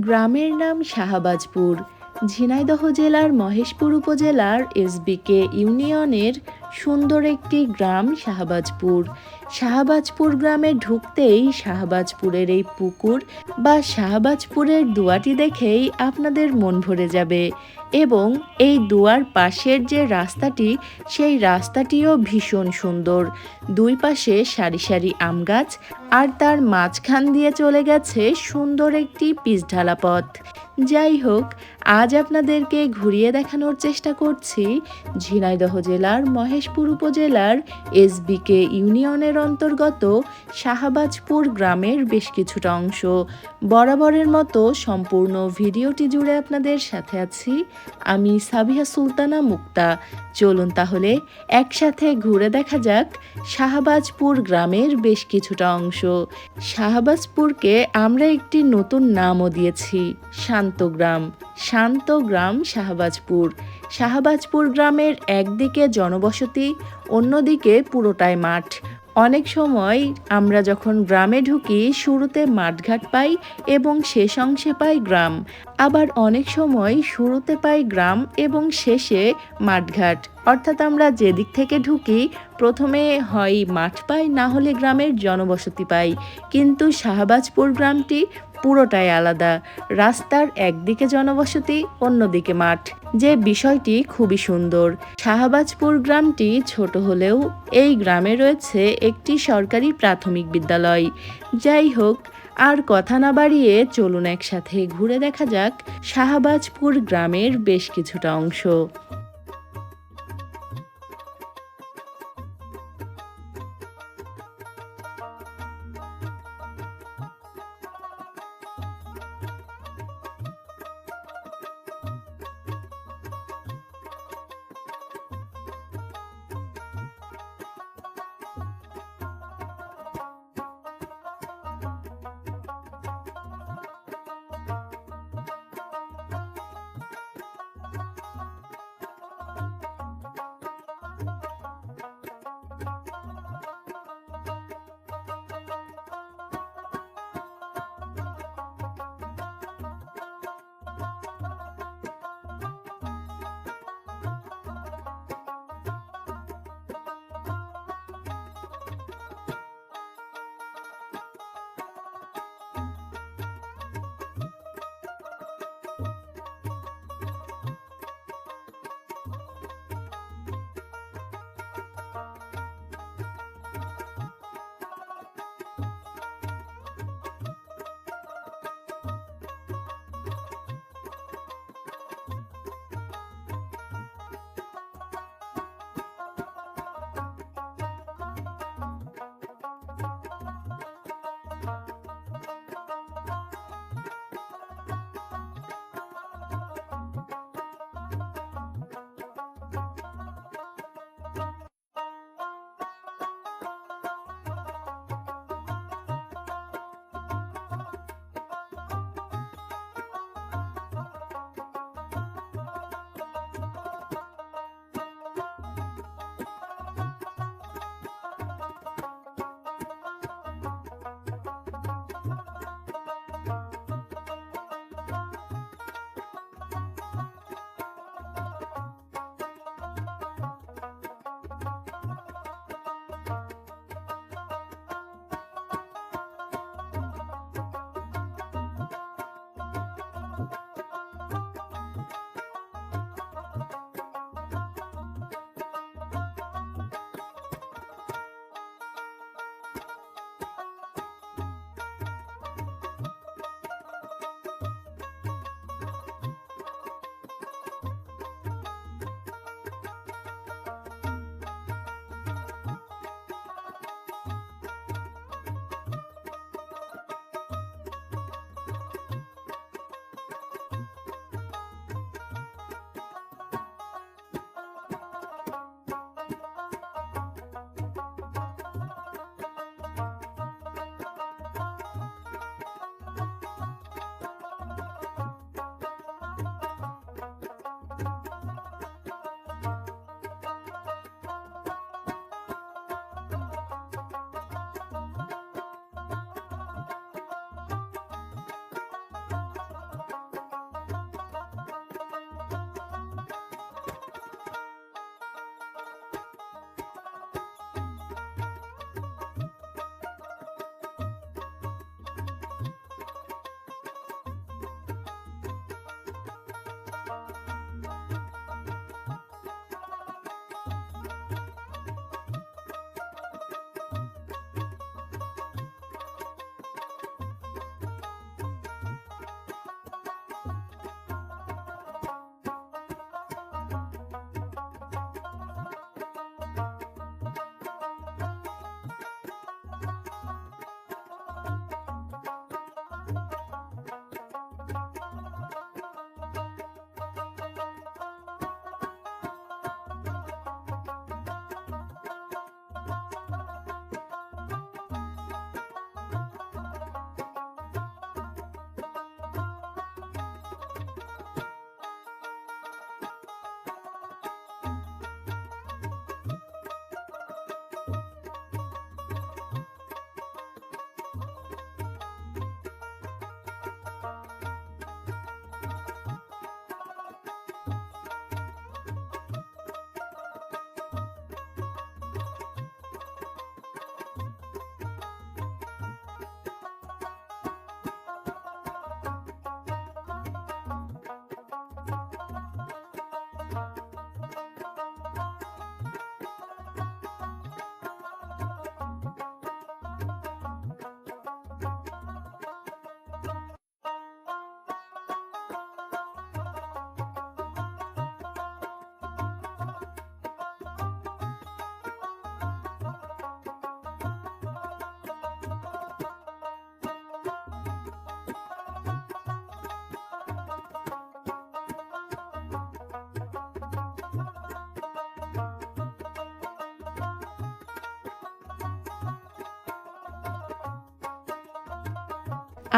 গ্রামের নাম শাহবাজপুর। ঝিনাইদহ জেলার মহেশপুর উপজেলার এসবিকে ইউনিয়নের সুন্দর একটি গ্রাম শাহবাজপুর। শাহবাজপুর গ্রামে ঢুকতেই শাহবাজপুরের এই পুকুর বা শাহবাজপুরের দুয়াটি দেখেই আপনাদের মন ভরে যাবে এবং এই দুয়ার পাশের যে রাস্তাটি, সেই রাস্তাটিও ভীষণ সুন্দর। দুই পাশে সারি সারি আম গাছ আর তার মাঝখান দিয়ে চলে গেছে সুন্দর একটি পিচঢালা পথ। যাই হোক, আজ আপনাদেরকে ঘুরিয়ে দেখানোর চেষ্টা করছি ঝিনাইদহ জেলার মহেশপুর উপজেলার এসবিকে ইউনিয়নের অন্তর্গত শাহবাজপুর গ্রামের বেশ কিছুটা অংশ। বরাবরের মতো সম্পূর্ণ ভিডিওটি জুড়ে আপনাদের সাথে আছি আমি সাবিহা সুলতানা মুক্তা। চলুন তাহলে একসাথে ঘুরে দেখা যাক শাহবাজপুর গ্রামের বেশ কিছুটা অংশ। শাহবাজপুরকে আমরা একটি নতুন নামও দিয়েছি শান্তগ্রাম শান্তগ্রাম শাহবাজপুর। শাহবাজপুর গ্রামের একদিকে জনবসতি, অন্যদিকে পুরোটাই মাঠ। অনেক সময় আমরা যখন গ্রামে ঢুকি, শুরুতে মাঠঘাট পাই এবং শেষ অংশে পাই গ্রাম। আবার অনেক সময় শুরুতে পাই গ্রাম এবং শেষে মাঠঘাট। অর্থাৎ আমরা যেদিক থেকে ঢুকি, প্রথমে হয় মাঠ পাই, না হলে গ্রামের জনবসতি পাই। কিন্তু শাহবাজপুর গ্রামটি পুরোটাই আলাদা। রাস্তার একদিকে জনবসতি, অন্যদিকে মাঠ। যে বিষয়টি খুবই সুন্দর। শাহবাজপুর গ্রামটি ছোট হলেও এই গ্রামে রয়েছে একটি সরকারি প্রাথমিক বিদ্যালয়। যাই হোক, আর কথা না বাড়িয়ে চলুন একসাথে ঘুরে দেখা যাক শাহবাজপুর গ্রামের বেশ কিছুটা অংশ।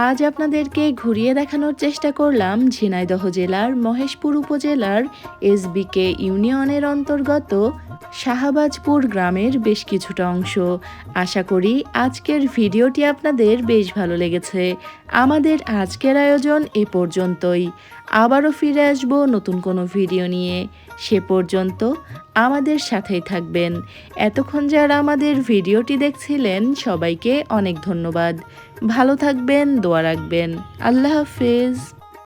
আজ আপনাদেরকে ঘুরিয়ে দেখানোর চেষ্টা করলাম ঝিনাইদহ জেলার মহেশপুর উপজেলার এসবিকে ইউনিয়নের অন্তর্গত শাহবাজপুর গ্রামের বেশ কিছুটা অংশ। আশা করি আজকের ভিডিওটি আপনাদের বেশ ভালো লেগেছে। আমাদের আজকের আয়োজন এ পর্যন্তই। আবারও ফিরে আসব নতুন কোনো ভিডিও নিয়ে। সে পর্যন্ত আমাদের সাথেই থাকবেন। এতক্ষণ যারা আমাদের ভিডিওটি দেখছিলেন, সবাইকে অনেক ধন্যবাদ। ভালো থাকবেন, দোয়া রাখবেন। আল্লাহ হাফেজ।